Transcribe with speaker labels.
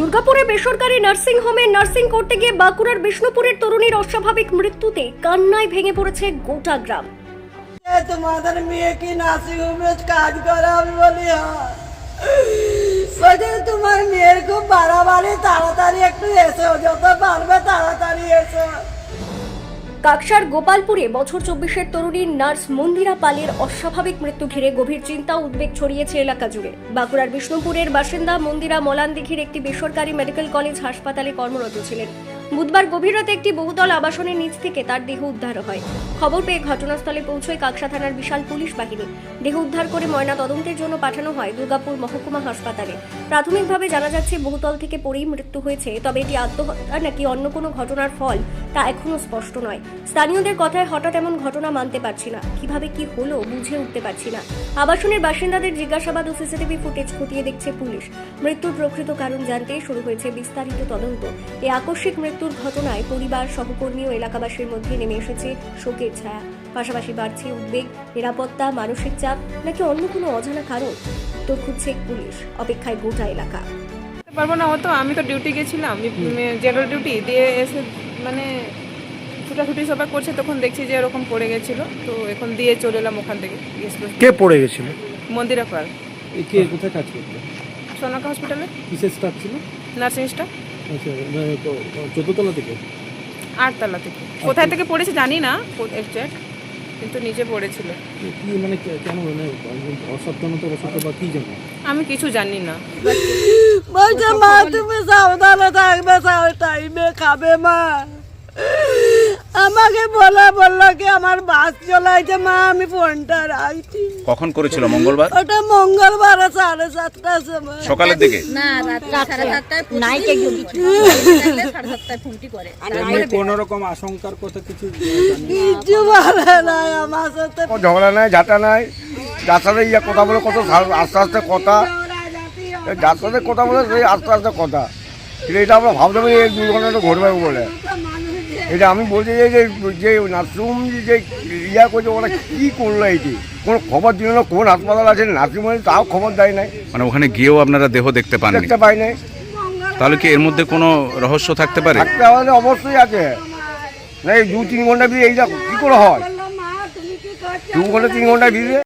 Speaker 1: দুর্গাপুরে বেসরকারি নার্সিং হোমে নার্সিং করতে গিয়ে বাঁকুড়ার বিষ্ণুপুরের তরুণীর অস্বাভাবিক মৃত্যুতে কান্নায় ভেঙে পড়েছে গোটা গ্রাম।
Speaker 2: তোমাদের মেয়ে কি নার্সিং হোমে কাজ করে আমি বলি হ্যাঁ। তোমার মেয়ের খুব বাড়াবাড়ি, তাড়াতাড়ি একটু এসো, যত পারবে তাড়াতাড়ি এসো।
Speaker 1: কাকসার গোপালপুরে বছর চব্বিশের তরুণী নার্স মন্দিরা পালের অস্বাভাবিক মৃত্যু ঘিরে গভীর চিন্তা উদ্বেগ ছড়িয়েছে এলাকা জুড়ে। বাঁকুড়ার বিষ্ণুপুরের বাসিন্দা মন্দিরা মলানদিঘির একটি বেসরকারি মেডিকেল কলেজ হাসপাতালে কর্মরত ছিলেন। বুধবার গভীর রাতে একটি বহুতল আবাসনের নিচ থেকে তার দেহ উদ্ধার হয়। খবর পেয়ে ঘটনাস্থলে পৌঁছয় কাকসা থানার বিশাল পুলিশ বাহিনী। দেহ উদ্ধার করে ময়না তদন্তের জন্য পাঠানো হয় দুর্গাপুর মহকুমা হাসপাতালে। প্রাথমিকভাবে জানা যাচ্ছে, বহুতল থেকে পড়েই মৃত্যু হয়েছে, তবে এটি আত্মহত্যা নাকি অন্য কোনো ঘটনার ফল তা এখনও স্পষ্ট নয়। স্থানীয়দের কথায় হঠাৎ এমন ঘটনা মানতে পারছি না। কীভাবে কি হলো বুঝে উঠতে পারছি না। আবাসনের বাসিন্দাদের জিজ্ঞাসাবাদ ও সিসিটিভি ফুটেজ খতিয়ে দেখছে পুলিশ। মৃত্যুর প্রকৃত কারণ জানতে শুরু হয়েছে বিস্তারিত তদন্ত। এই আকস্মিক মৃত্যুর ঘটনায় পরিবার সহকর্মী ও এলাকাবাসীর মধ্যে নেমে এসেছে শোকের ছায়া। পাশাপাশি বাড়ছে উদ্বেগ নিরাপত্তা মানসিক চাপ নাকি অন্য কোনো অজানা কারণ? তো খুঁজছে পুলিশ অপেক্ষায় গোটা এলাকা।
Speaker 3: পারব না হতো আমি তো ডিউটি গেছিলাম। জেনারেল ডিউটি দিয়ে এসে মানে ছুটাছুটি সবাই করছে তখন দেখছি যে এরকম পড়ে গেছিল। তো এখন দিয়ে চলে এলাম ওখান থেকে
Speaker 4: কে পড়ে গেছিল?
Speaker 3: মন্দিরা পার
Speaker 5: এ কে কোথায় কাজ করতো?
Speaker 3: সোনাকা হসপিটালে
Speaker 5: কিসের স্টাফ ছিল?
Speaker 3: নার্সিং স্টাফ
Speaker 5: আচ্ছা মানে চোদ্দতলা থেকে?
Speaker 3: আটতলা থেকে। কোথায় থেকে পড়েছে জানি না এক্সাক্ট কিন্তু নিচে পড়েছিল।
Speaker 5: কি মানে কেন মানে অসাবধানতা বসত বা কি জানো?
Speaker 3: আমি কিছু জানি না।
Speaker 2: বলছে মা তুমি সাবধানে থাকবে টাইমে খাবে মা। আমাকে বলা বলল কি আমার বাস চলাইছে মা আমি ফোনটা রাখছি।
Speaker 6: কখন করেছিল? মঙ্গলবার?
Speaker 2: ওটা মঙ্গলবার সাড়ে সাতটার সময়।
Speaker 6: সকালের দিকে?
Speaker 5: কোনো রকম আশঙ্কার কথা কিছু
Speaker 2: বলে নাই আমার সাথে।
Speaker 4: ঝগড়া নাই ঝাঁটা নাই। যার সাথে ইয়ে কথা বলে কত আস্তে আস্তে কথা। যার সাথে কথা বলে সেই আস্তে আস্তে কথা। এটা আমরা ভাবতে পারি এই দুর্ঘটনাটা ঘটবে বলে। এটা আমি বলতে চাই যে যে নার্সিংহোম যে ইয়া করছে ওরা কী করল এইটি কোনো খবর দিল না কোন হাসপাতাল আছে নার্সিংহোমে তাও খবর দেয় নাই।
Speaker 6: মানে ওখানে গিয়েও আপনারা দেহ দেখতে পাননি?
Speaker 4: দেখতে পাই নাই।
Speaker 6: তাহলে কি এর মধ্যে কোনো রহস্য থাকতে পারে?
Speaker 4: থাকতে হলে অবশ্যই আছে। না এই দু তিন ঘণ্টা ভিড়ে এইটা কী করে হয়? দু ঘণ্টা তিন ঘণ্টা ভিড়ে?